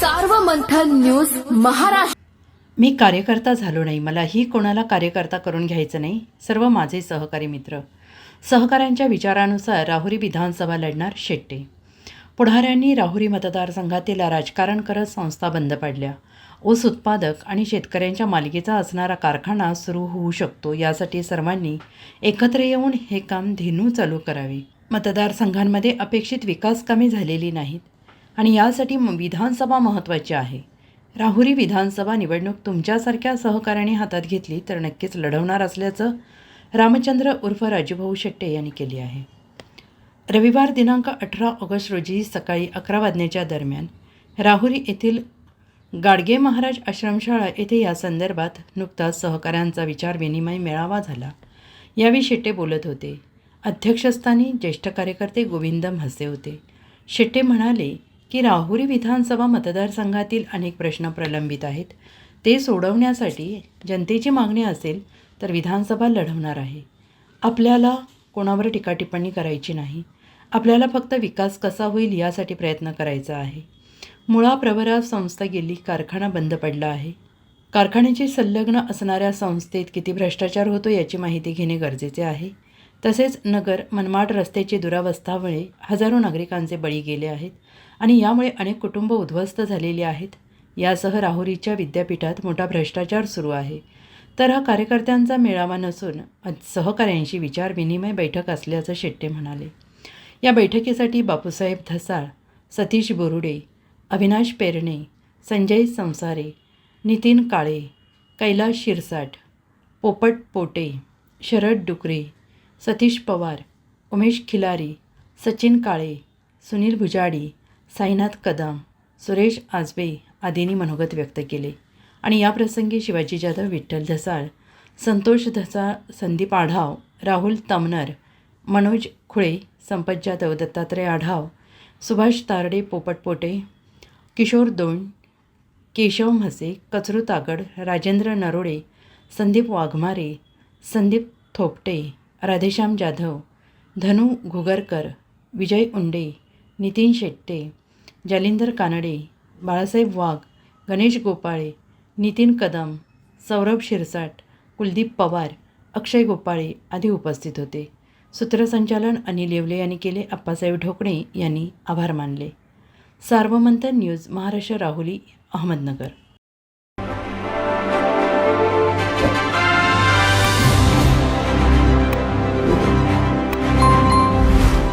Sarvamanthan news Maharashtra. मी कार्यकर्ता झालो नाही. मलाही कोणाला कार्यकर्ता करून घ्यायचं नाही? सर्व माझे सहकारी मित्र. सहकाऱ्यांच्या विचारानुसार राहुरी विधानसभा लढणार शेट्टे. पुढाऱ्यांनी राहुरी मतदारसंघातील राजकारण करत संस्था बंद पाडल्या. ऊस उत्पादक आणि शेतकऱ्यांच्या मालकीचा असणारा कारखाना सुरू होऊ शकतो यासाठी सर्वांनी एकत्र येऊन हे काम धेनू चालू करावे. मतदारसंघांमध्ये अपेक्षित विकास कामे झालेली नाहीत आणि यासाठी म- विधानसभा महत्त्वाची आहे. राहुरी विधानसभा निवडणूक तुमच्यासारख्या सहकार्याने हातात घेतली तर नक्कीच लढवणार असल्याचं रामचंद्र उर्फ राजूभाऊ शेट्टे यांनी केली आहे. रविवार दिनांक अठरा ऑगस्ट रोजी सकाळी अकरा वाजण्याच्या दरम्यान राहुरी येथील गाडगे महाराज आश्रमशाळा येथे या संदर्भात नुकताच सहकाऱ्यांचा विचार विनिमय मेळावा झाला. यावेळी शेट्टे बोलत होते. अध्यक्षस्थानी ज्येष्ठ कार्यकर्ते गोविंद म्हसे होते. शेट्टे म्हणाले की राहुरी विधानसभा मतदारसंघातील अनेक प्रश्न प्रलंबित आहेत. ते सोडवण्यासाठी जनतेची मागणी असेल तर विधानसभा लढवणार आहे. आपल्याला कोणावर टीकाटिप्पणी करायची नाही. आपल्याला फक्त विकास कसा होईल यासाठी प्रयत्न करायचा आहे. मुळा प्रवरा संस्था गेली कारखाना बंद पडला आहे. कारखान्याची संलग्न असणाऱ्या संस्थेत किती भ्रष्टाचार होतो याची माहिती घेणे गरजेचे आहे. तसेच नगर मनमाड रस्त्याची दुरावस्थामुळे हजारो नागरिकांचे बळी गेले आहेत आणि यामुळे अनेक कुटुंब उद्ध्वस्त झालेली आहेत. यासह राहुरीच्या विद्यापीठात मोठा भ्रष्टाचार सुरू आहे. तर हा कार्यकर्त्यांचा मेळावा नसून सहकाऱ्यांशी विचारविनिमय बैठक असल्याचं शेट्टे म्हणाले. या बैठकीसाठी बापूसाहेब धसाळ सतीश बोरुडे अविनाश पेरणे संजय संसारे नितीन काळे कैलास शिरसाट पोपट पोटे शरद डुकरे सतीश पवार उमेश खिलारी सचिन काळे सुनील भुजाडी साईनाथ कदम सुरेश आजबे आदींनी मनोगत व्यक्त केले. आणि याप्रसंगी शिवाजी जाधव विठ्ठल धसाळ संतोष धसाळ संदीप आढाव राहुल तमनर मनोज खुळे संपत जाधव दत्तात्रय आढाव सुभाष तारडे पोपट पोटे किशोर दोंड केशव म्हसे कचरू तागड राजेंद्र नरोडे संदीप वाघमारे संदीप थोपटे राधेश्याम जाधव धनु घुगरकर विजय उंडे नितीन शेट्टे जालिंदर कानडे बाळासाहेब वाघ गणेश गोपाळे नितीन कदम सौरभ शिरसाट कुलदीप पवार अक्षय गोपाळे आदी उपस्थित होते. सूत्रसंचालन अनिल येवले यांनी केले अप्पासाहेब ढोकणे यांनी आभार मानले. सार्वमंत न्यूज महाराष्ट्र राहुली अहमदनगर.